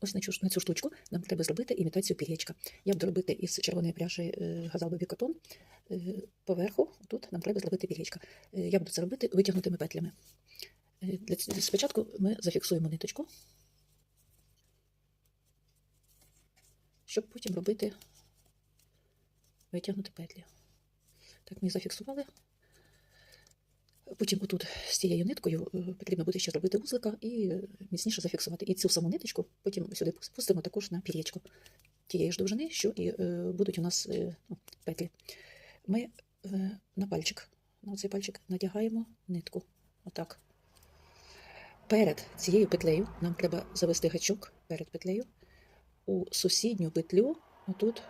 ось на цю, на цю штучку нам треба зробити імітацію пір'ячка. Я буду робити із червоної пряжі е, газал Бобі Е, Поверху тут нам треба зробити пір'ячка. Е, Я буду це робити витягнутими петлями. Спочатку ми зафіксуємо ниточку, щоб потім робити витягнути петлі. Так, ми зафіксували. Потім отут з цією ниткою е, потрібно буде ще зробити вузлика і е, міцніше зафіксувати. І цю саму ниточку потім сюди пустимо також на пір'ячко тієї ж довжини, що і е, будуть у нас ну, петлі. Ми на пальчик, на цей пальчик надягаємо нитку. Отак. Перед цією петлею нам треба завести гачок перед петлею у сусідню петлю, отут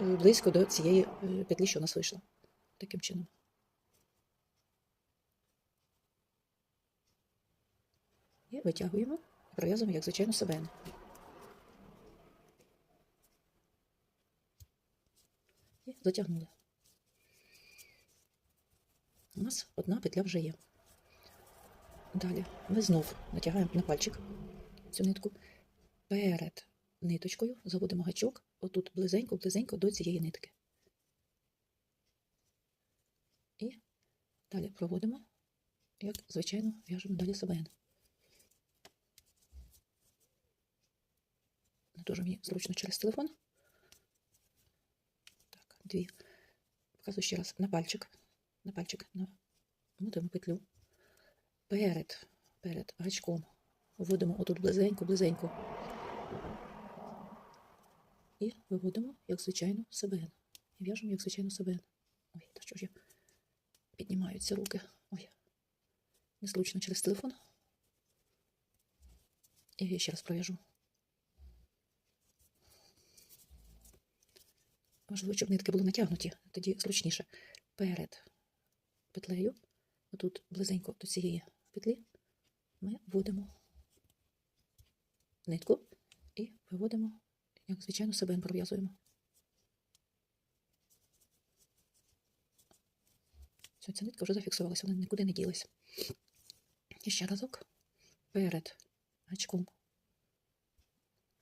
близько до цієї петлі, що у нас вийшла. Таким чином. І витягуємо і пров'язуємо, як звичайно, себе. І затягнули. У нас одна петля вже є. Далі ми знов натягаємо на пальчик цю нитку. Перед ниточкою заводимо гачок отут близенько-близенько до цієї нитки. І далі проводимо, як звичайно, в'яжемо далі себе. Дуже мені зручно через телефон. Так, дві. Показую ще раз на пальчик. На пальчик намотуємо петлю. Перед, перед гачком вводимо отут близенько, близенько. І виводимо, як звичайно, себе. І в'яжемо, як звичайно, себе. Ой, та що ж я піднімаються руки. Ой, незручно через телефон. І ще раз пров'яжу. Важливо, щоб нитки були натягнуті, тоді зручніше. Перед петлею, отут близенько до цієї петлі, ми вводимо нитку і виводимо, як звичайно, себе пров'язуємо. Все, ця нитка вже зафіксувалася, вона нікуди не ділась. І ще разок перед гачком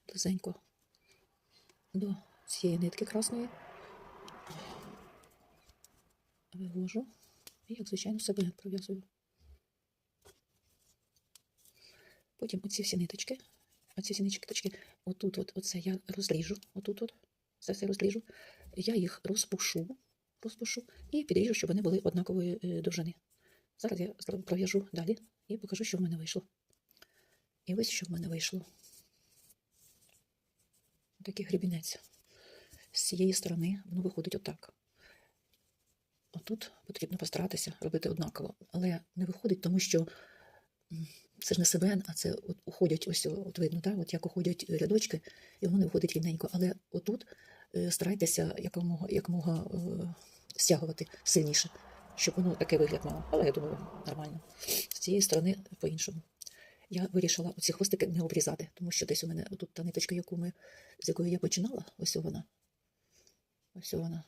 близенько до цієї нитки красної. Вивожу і, як звичайно, себе пров'язую. Потім оці всі ниточки, оці всі ниточки, отут, от, оце я розріжу, отут, от, це все розріжу. Я їх розпушу, розпушу і підріжу, щоб вони були однакової е, довжини. Зараз я пров'яжу далі і покажу, що в мене вийшло. І ось що в мене вийшло. Такий гребінець. З цієї сторони воно виходить отак. Отут потрібно постаратися робити однаково, але не виходить, тому що це ж не себен, а це от уходять ось от видно, так? от як уходять рядочки, і воно не виходить рівненько. Але отут е, старайтеся якомога, якомога е, стягувати сильніше, щоб воно такий вигляд мало. Але я думаю, нормально. З цієї сторони по-іншому. Я вирішила оці хвостики не обрізати, тому що десь у мене тут та ниточка, яку ми, з якої я починала, ось вона. Ось вона.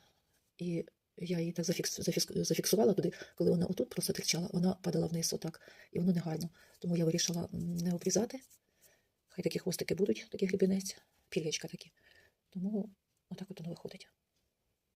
І я її так зафікс, зафікс, зафіксувала туди, коли вона отут просто тричала, вона падала вниз отак, і воно негарно. Тому я вирішила не обрізати. Хай такі хвостики будуть, такий грібінець, пір'ячка такі. Тому отак от воно виходить.